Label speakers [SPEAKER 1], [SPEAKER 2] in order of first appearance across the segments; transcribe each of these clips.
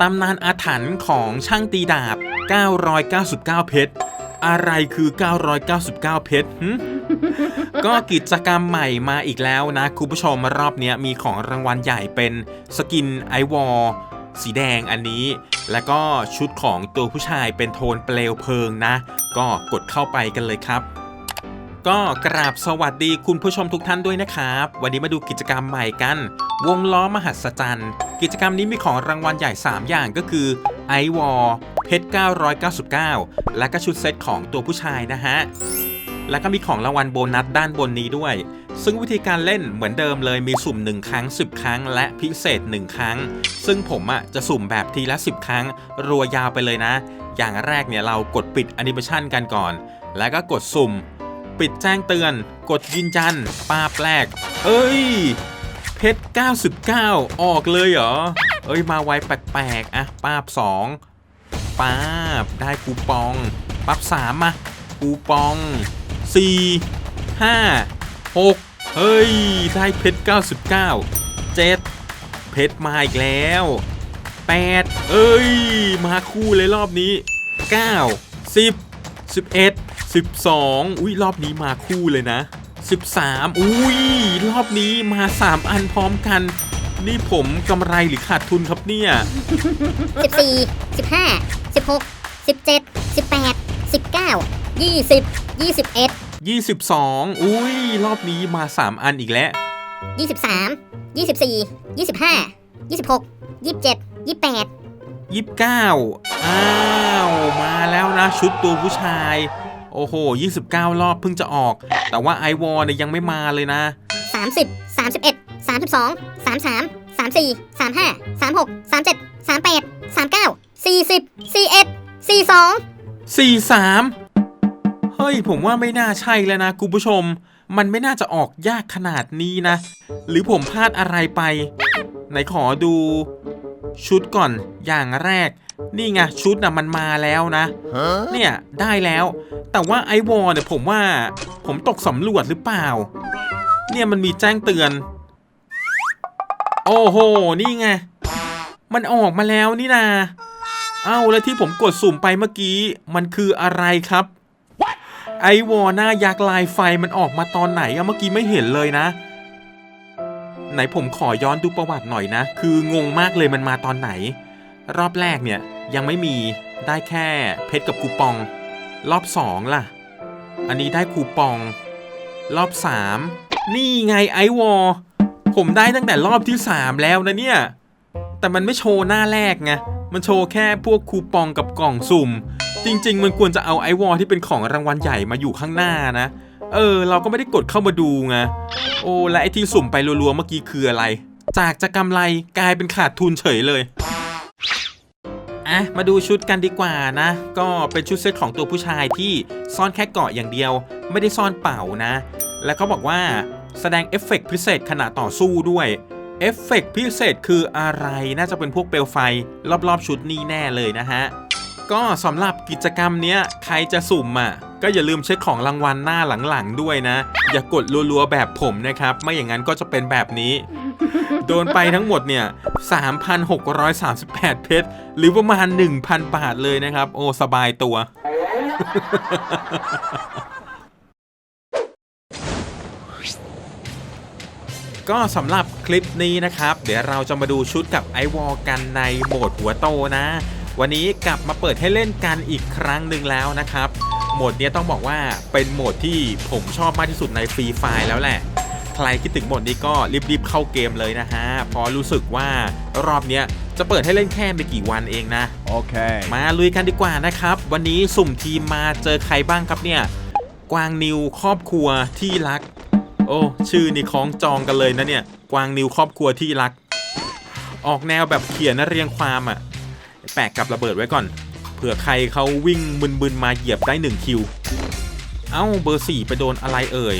[SPEAKER 1] ตำนานอาถรรพ์ของช่างตีดาบ 999 เพชร อะไรคือ 999 เพชรก็กิจกรรมใหม่มาอีกแล้วนะ คุณผู้ชมรอบนี้มีของรางวัลใหญ่เป็นสกินไอวอลสีแดงอันนี้ แล้วก็ชุดของตัวผู้ชายเป็นโทนเปลวเพลิงนะ ก็กดเข้าไปกันเลยครับ ก็กราบสวัสดีคุณผู้ชมทุกท่านด้วยนะครับ วันนี้มาดูกิจกรรมใหม่กัน วงล้อมหัศจรรย์ กิจกรรมนี้มีของรางวัลใหญ่ 3 อย่างก็คือไอวอลเพชร999 และก็ชุดเซตของตัวผู้ชายนะฮะ แล้วก็มีของรางวัลโบนัสด้านบนนี้ด้วย ซึ่งวิธีการเล่นเหมือนเดิมเลยมีสุ่ม 1 ครั้ง 10 ครั้ง และพิเศษ 1 ครั้ง ซึ่งผมอะ่ะจะสุ่มแบบทีละ 10 ครั้ง รัวยาวไปเลยนะ อย่างแรกเนี่ยเรากดปิดแอนิเมชันกันก่อน แล้วก็กดสุ่ม ปิดแจ้งเตือน กดยืนยันป้าบแรกเอ้ย เพชร 99 ออกเลยเหรอ เอ้ยมาไวแปลกๆ อะ ป้าบ2ป้าบ ได้คูปอง ปั๊บ3มาคูปอง 4 5 6 เฮ้ย ได้เพชร 99 7 เพชรมาอีกแล้ว 8 เอ้ย มาคู่เลยรอบนี้ 9 10 11 12 อุ้ยรอบนี้มาคู่เลยนะ 13 อุ้ยรอบนี้มา 3 อันพร้อมกัน นี่ผมกำไรหรือขาดทุนครับเนี่ย
[SPEAKER 2] สิบสี่สิบห้าสิบหกสิบเจ็ดสิบแปดสิบเก้ายี่สิบยี่สิบเอ็ด
[SPEAKER 1] 22 อุ้ย รอบนี้มา 3 อันอีกแล้ว
[SPEAKER 2] ยี่สิบสามยี่สิบสี่ยี่สิบห้ายี่สิบหกยี่สิบเจ็ดยี่สิบแปด
[SPEAKER 1] 29 อ้าว มาแล้วนะ ชุดตัวผู้ชาย โอ้โห 29 รอบเพิ่งจะออก แต่ว่าไอวอลเนี่ยยังไม่มาเลยนะ
[SPEAKER 2] สามสิบสามสิบเอ็ดสามสิบสองสามสามสามสี่สามห้าสามหกสามเจ็ดสามแปดสามเก้าสี่สิบสี่เอ็ดสี่สอง
[SPEAKER 1] 43 เฮ้ย ผมว่าไม่น่าใช่แล้วนะคุณผู้ชม มันไม่น่าจะออกยากขนาดนี้นะ หรือผมพลาดอะไรไป ไหนขอดูชุดก่อนอย่างแรก นี่ไงชุดน่ะมันมาแล้วนะ เนี่ยได้แล้ว แต่ว่าไอวอลเนี่ยผมว่าผมตกสำรวจหรือเปล่า เนี่ยมันมีแจ้งเตือน โอ้โห นี่ไง มันออกมาแล้วนี่นา เอ้าแล้วที่ผมกดสุ่มไปเมื่อกี้ มันคืออะไรครับ ไอวอหน้ายักษ์ลายไฟมันออกมาตอนไหนอะเมื่อกี้ไม่เห็นเลยนะ ไหนผมขอย้อนดูประวัติหน่อยนะ คืองงมากเลยมันมาตอนไหน รอบแรกเนี่ยยังไม่มีได้แค่เพชรกับคูปอง รอบสองล่ะ อันนี้ได้คูปอง รอบสามนี่ไงไอวอผมได้ตั้งแต่รอบที่สามแล้วนะเนี่ย แต่มันไม่โชว์หน้าแรกไงมันโชว์แค่พวกคูปองกับกล่องสุ่ม จริง ๆ มันควรจะเอาไอวอลที่เป็นของรางวัลใหญ่มาอยู่ข้างหน้านะ เออ เราก็ไม่ได้กดเข้ามาดูไงโอ้และไอที่สุ่มไปรัวๆเมื่อกี้คืออะไร จากจะกำไรกลายเป็นขาดทุนเฉยเลย อะมาดูชุดกันดีกว่านะ ก็เป็นชุดเซตของตัวผู้ชายที่ซ่อนแค่เกาะอย่างเดียว ไม่ได้ซ่อนเป่านะ แล้วก็บอกว่าแสดงเอฟเฟกต์พิเศษขณะต่อสู้ด้วยเอฟเฟกต์พิเศษคืออะไรน่าจะเป็นพวกเปลวไฟรอบๆชุดนี้แน่เลยนะฮะ ก็สำหรับกิจกรรมเนี้ยใครจะสุ่มอะก็อย่าลืมเช็คของรางวัลหน้าหลังๆด้วยนะ อย่ากดรัวๆแบบผมนะครับ ไม่อย่างนั้นก็จะเป็นแบบนี้ โดนไปทั้งหมดเนี่ย 3,638 เพชร หรือประมาณ 1,000 บาทเลยนะครับ โอ้ สบายตัว ก็สำหรับคลิปนี้นะครับ เดี๋ยวเราจะมาดูชุดกับไอวอลกันในโหมดหัวโตนะ วันนี้กลับมาเปิดให้เล่นกันอีกครั้งหนึ่งแล้วนะครับ โหมดเนี้ยต้องบอกว่าเป็นโหมดที่ผมชอบมากที่สุดในฟรีไฟแล้วแหละ ใครคิดถึงโหมดนี้ก็รีบๆเข้าเกมเลยนะฮะเพราะรู้สึกว่ารอบเนี้ยจะเปิดให้เล่นแค่ไม่กี่วันเองนะ
[SPEAKER 3] Okay.
[SPEAKER 1] มาลุยกันดีกว่านะครับ วันนี้สุ่มทีมมาเจอใครบ้างครับเนี่ย กวางนิวครอบครัวที่รัก โอ้ชื่อนี่คล้องจองกันเลยนะเนี่ย กวางนิวครอบครัวที่รัก ออกแนวแบบเขียนเรียงความอะ่ะ แปะกับระเบิดไว้ก่อน เผื่อใครเขาวิ่งมึนๆมาเหยียบได้หนึ่งคิว เอ้าเบอร์สี่ไปโดนอะไรเอ่ย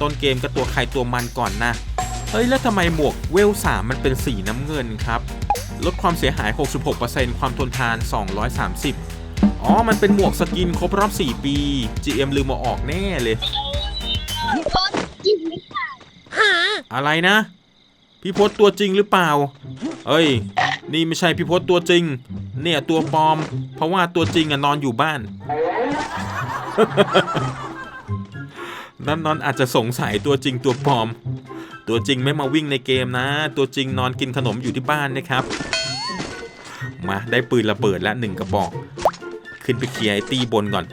[SPEAKER 1] ต้นเกมก็ตัวใครตัวมันก่อนนะ เฮ้ย แล้วทำไมหมวกเวล3มันเป็นสีน้ำเงินครับ ลดความเสียหาย 66%ความทนทาน 230 อ๋อ มันเป็นหมวกสกินครบรอบ 4 ปี GM ลืมมาออกแน่เลยอะไรนะ พี่พศตัวจริงหรือเปล่า เอ้ย นี่ไม่ใช่พี่พศตัวจริง เนี่ยตัวปลอม เพราะว่าตัวจริงอะนอนอยู่บ้านนอนนอนอาจจะสงสัยตัวจริงตัวปลอม ตัวจริงไม่มาวิ่งในเกมนะ ตัวจริงนอนกินขนมอยู่ที่บ้านนะครับ มาได้ปืนระเบิดและหนึ่งกระบอก ขึ้นไปเคลียร์ตีบนก่อน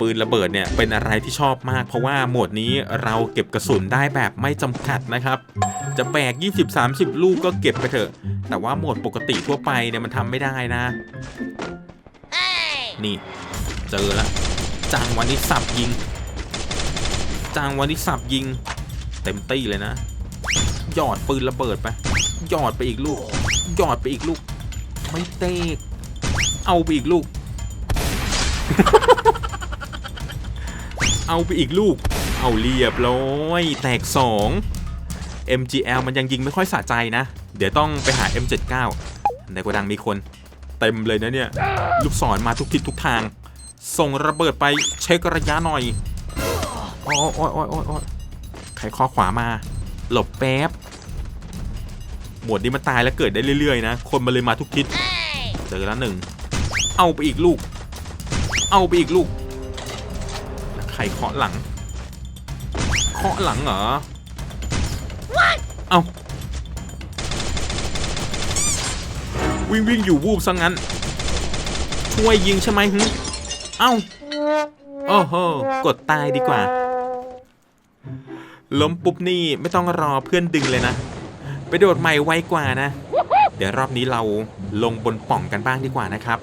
[SPEAKER 1] ปืนระเบิดเนี่ยเป็นอะไรที่ชอบมาก เพราะว่าโหมดนี้เราเก็บกระสุนได้แบบไม่จำกัดนะครับ จะแบก 20-30 ลูกก็เก็บไปเถอะ แต่ว่าโหมดปกติทั่วไปเนี่ยมันทำไม่ได้นะ นี่ เจอล้วจางวันนี้สับยิง จางวันนี้สับยิง เต็มตี้เลยนะ หยอดปืนระเบิดไป หยอดไปอีกลูก หยอดไปอีกลูก ไม่เตกเอาไปอีกลูก เอาไปอีกลูก เอาเรียบร้อย แตก2 MGL มันยังยิงไม่ค่อยสะใจนะ เดี๋ยวต้องไปหา M79 ในโกดังมีคน เต็มเลยนะเนี่ย ลูกศรมาทุกทิศทุกทาง ส่งระเบิดไปเช็คระยะหน่อยโอ้ยโอ้ยโอ้ยโอ้ยโอ้ยใครข้อขวามา หลบแป๊บ หมวดนี้มันตายแล้วเกิดได้เรื่อยๆนะ คนมาเลยมาทุกทิศ เจอแล้วหนึ่ง เอาไปอีกลูก เอาไปอีกลูก ใครเคาะหลัง เคาะหลังเหรอ เอาวิ่งวิ่งอยู่วูบซะงั้น ช่วยยิงใช่ไหมหึเอ้าโอ้โหกดตายดีกว่า ล้มปุ๊บนี่ไม่ต้องรอเพื่อนดึงเลยนะ ไปโดดใหม่ไวกว่านะ เดี๋ยวรอบนี้เราลงบนป่องกันบ้างดีกว่านะครับ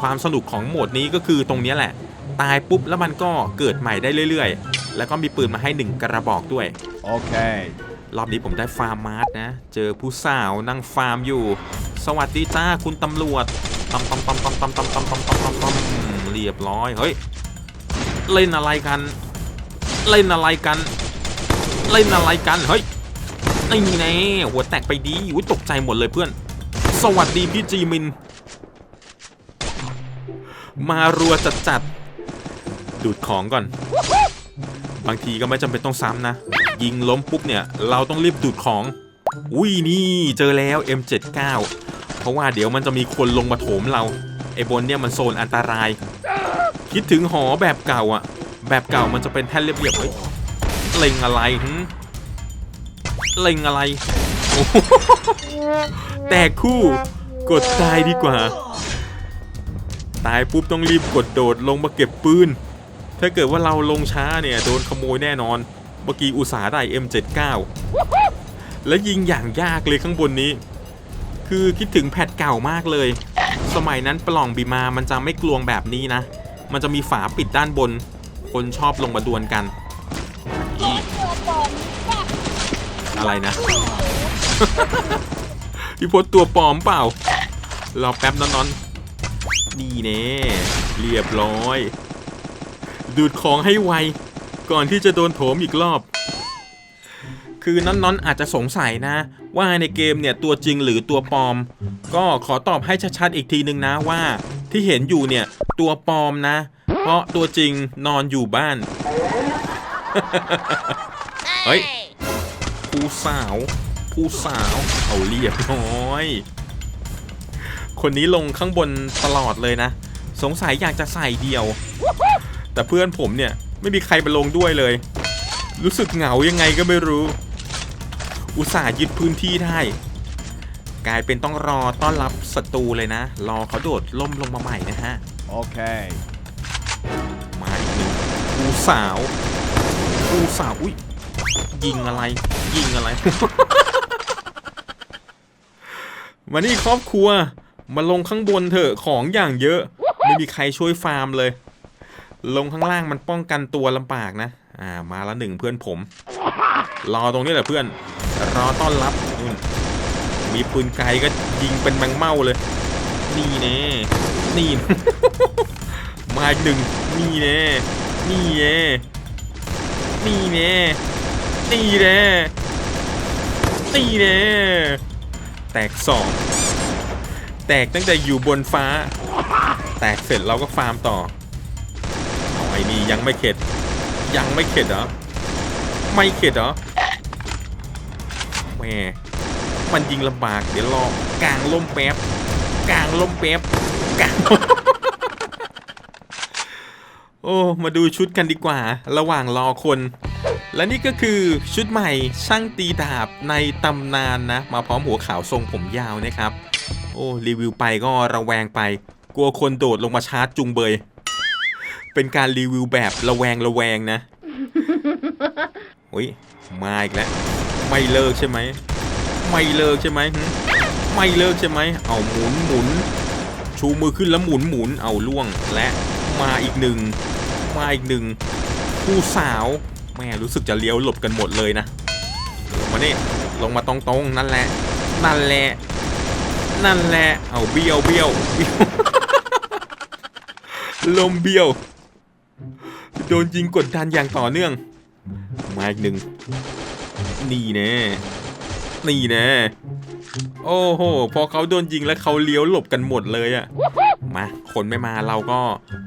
[SPEAKER 1] ความสนุกของโหมดนี้ก็คือตรงนี้แหละ ตายปุ๊บแล้วมันก็เกิดใหม่ได้เรื่อยๆ แล้วก็มีปืนมาให้หนึ่งกระบอกด้วย
[SPEAKER 3] Okay.
[SPEAKER 1] รอบนี้ผมได้ฟาร์มมาร์ทนะ เจอผู้สาวนั่งฟาร์มอยู่ สวัสดีจ้าคุณตำรวจตำตำตำตำตำตำตำตำตำตำตำเรียบร้อย เฮ้ย เล่นอะไรกัน เล่นอะไรกัน เล่นอะไรกัน เฮ้ยนี่แน่หัวแตกไปดีอุ้ยตกใจหมดเลยเพื่อน สวัสดีพี่จีมิน มารัวจัดจัดดูดของก่อน บางทีก็ไม่จำเป็นต้องซ้ำนะ ยิงล้มปุ๊บเนี่ย เราต้องรีบดูดของ อุ้ยนี่เจอแล้ว M79 เพราะว่าเดี๋ยวมันจะมีคนลงมาโถมเรา ไอ้บนเนี่ยมันโซนอันตราย คิดถึงหอแบบเก่าอะแบบเก่ามันจะเป็นแท่นเรียบๆเฮ้ยเล็งอะไรหึเล็งอะไร แต่คู่กดตายดีกว่า ตายปุ๊บต้องรีบกดโดดลงมาเก็บปืน ถ้าเกิดว่าเราลงช้าเนี่ย โดนขโมยแน่นอน เมื่อกี้อุตสาห์ได้ M79 และยิงอย่างยากเลยข้างบนนี้ คือคิดถึงแพทเก่ามากเลย สมัยนั้นปล่องบีมามันจะไม่กลวงแบบนี้นะ มันจะมีฝาปิดด้านบน คนชอบลงมาดวลกัน อะไรนะ พี่พศตัวปลอมเปล่า รอแป๊บนอนนอนนี่เน่เรียบร้อย ดูดของให้ไว ก่อนที่จะโดนโถมอีกรอบ คือน้อนๆอาจจะสงสัยนะ ว่าในเกมเนี่ยตัวจริงหรือตัวปลอม ก็ขอตอบให้ชัดๆอีกทีนึงนะว่าที่เห็นอยู่เนี่ยตัวปลอมนะ เพราะตัวจริงนอนอยู่บ้าน เฮ้ยผู้สาว ผู้สาวเอาเรียบร้อย คนนี้ลงข้างบนตลอดเลยนะ สงสัยอยากจะใส่เดียว แต่เพื่อนผมเนี่ย ไม่มีใครมาลงด้วยเลย รู้สึกเหงายังไงก็ไม่รู้ อุตส่าห์ยึดพื้นที่ได้ กลายเป็นต้องรอต้อนรับศัตรูเลยนะ รอเขาโดดล่มลงมาใหม่นะฮะ
[SPEAKER 3] Okay.
[SPEAKER 1] มาอีกหนึ่งผู้สาวผู้สาว อุ้ย ยิงอะไร ยิงอะไร มานี่ครอบครัว มาลงข้างบนเถอะ ของอย่างเยอะ ไม่มีใครช่วยฟาร์มเลย ลงข้างล่างมันป้องกันตัวลำบากนะ อ่า มาละหนึ่งเพื่อนผม รอตรงนี้แหละเพื่อน รอต้อนรับนู่นมีปืนไกลก็ยิงเป็นแมงเม่าเลย นี่แน่นี่ มาอีกหนึ่งนี่แน่นี่แน่นี่แน่นี่แน่นี่แน่แตกสองแตกตั้งแต่อยู่บนฟ้า แตกเสร็จเราก็ฟาร์มต่อ อาไอ้นี่ยังไม่เข็ด ยังไม่เข็ดเหรอ ไม่เข็ดเหรอแหม่มันยิงลำบาก เดี๋ยวรอกลางล่มแป๊บกลางล่มแป๊บกลางโอ้ มาดูชุดกันดีกว่า ระหว่างรอคน และนี่ก็คือชุดใหม่ช่างตีดาบในตำนานนะ มาพร้อมหัวขาวทรงผมยาวนะครับ โอ้ รีวิวไปก็ระแวงไป กลัวคนโดดลงมาชาร์จจุงเบย เป็นการรีวิวแบบระแวงระแวงนะโอ้ยมาอีกแล้ว ไม่เลิกใช่ไหม ไม่เลิกใช่ไหมไม่เลิกใช่ไหม เอาหมุนหมุน ชูมือขึ้นแล้วหมุนหมุน เอาล่วง และมาอีกหนึ่ง มาอีกหนึ่ง ผู้สาว แม่รู้สึกจะเลี้ยวหลบกันหมดเลยนะ ลงมาเนี่ลงมาตรงๆนั่นแหละ นั่นแหละ นั่นแหละ เอาเบี้ยวเบี้ยวเบี้ยว ลมเบี้ยว โดนยิงกดดันอย่างต่อเนื่อง มาอีกหนึ่ง นี่แน่นี่แน่โอ้โห พอเขาโดนยิงแล้วเขาเลี้ยวหลบกันหมดเลยอะมา คนไม่มาเราก็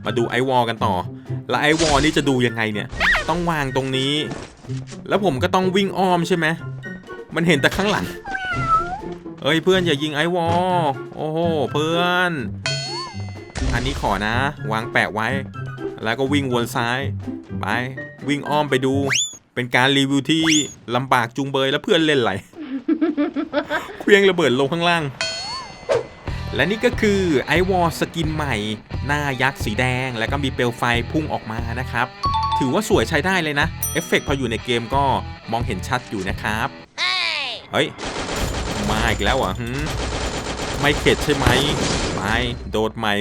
[SPEAKER 1] มาดูไอวอลกันต่อ แล้วไอวอลนี่จะดูยังไงเนี่ย ต้องวางตรงนี้ แล้วผมก็ต้องวิ่งอ้อมใช่ไหม มันเห็นแต่ข้างหลัง เอ้ยเพื่อนอย่ายิงไอวอล โอ้โห เพื่อน อันนี้ขอนะ วางแปะไว้ แล้วก็วิ่งวนซ้าย ไป วิ่งอ้อมไปดู เป็นการรีวิวที่ลำบากจุงเบยแล้วเพื่อนเล่นไหลเครื่องระเบิดลงข้างล่าง และนี่ก็คือไอวอลสกินใหม่ หน้ายักษ์สีแดง แล้วก็มีเปลวไฟพุ่งออกมานะครับ ถือว่าสวยใช้ได้เลยนะ เอฟเฟกต์พออยู่ในเกมก็มองเห็นชัดอยู่นะครับ เฮ้ย มาอีกแล้วอะไม่เข็ดใช่ไหมไม่โดดใหม่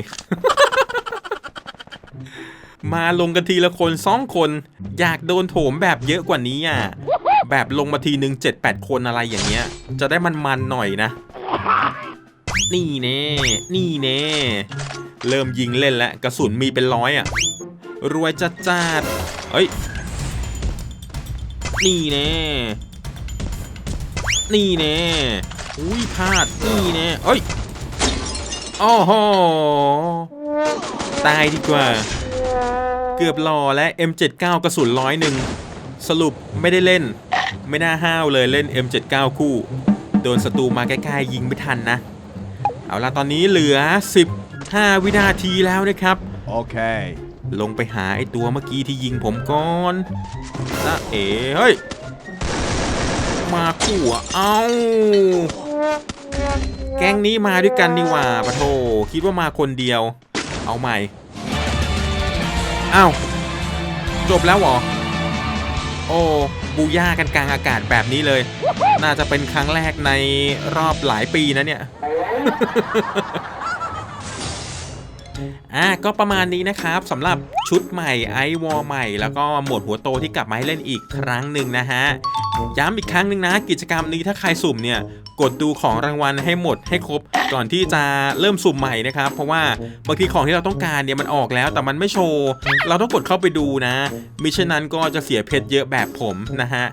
[SPEAKER 1] มาลงกันทีละคนสองคน อยากโดนโถมแบบเยอะกว่านี้อะ แบบลงมาทีหนึ่งเจ็ดแปดคนอะไรอย่างเงี้ย จะได้มันๆหน่อยนะ นี่เน่นี่เน่เริ่มยิงเล่นแล้วกระสุนมีเป็นร้อยอะ รวยจัดจัดเฮ้ย นี่เน่นี่เน่อุ้ยพลาด นี่เน่เอ้ยโอ้โหตายดีกว่า เกือบรอและ M79 กระสุนร้อยหนึ่งสรุปไม่ได้เล่น ไม่น่าห้าวเลยเล่น M79 คู่ โดนศัตรูมาใกล้ๆยิงไม่ทันนะ เอาละตอนนี้เหลือ 15 วินาทีแล้วนะครับ
[SPEAKER 3] Okay.
[SPEAKER 1] ลงไปหาไอ้ตัวเมื่อกี้ที่ยิงผมก่อนนะเอ๋เฮ้ย มาขู่อะเอ้าแก๊งนี้มาด้วยกันนี่หว่าปะโทคิดว่ามาคนเดียว เอาใหม่ อ้าวจบแล้วเหรอ โอ้บูย่ากันกลางอากาศแบบนี้เลย น่าจะเป็นครั้งแรกในรอบหลายปีนะเนี่ยอะก็ประมาณนี้นะครับสำหรับชุดใหม่ไอวอลใหม่ แล้วก็โหมดหัวโตที่กลับมาให้เล่นอีกครั้งหนึ่งนะฮะ ย้ำอีกครั้งหนึ่งนะ กิจกรรมนี้ถ้าใครสุ่มเนี่ยกดดูของรางวัลให้หมดให้ครบก่อนที่จะเริ่มสุ่มใหม่นะครับ เพราะว่าบางทีของที่เราต้องการเนี่ยมันออกแล้วแต่มันไม่โชว์เราต้องกดเข้าไปดูนะมิฉะนั้นก็จะเสียเพชรเยอะแบบผมนะฮะ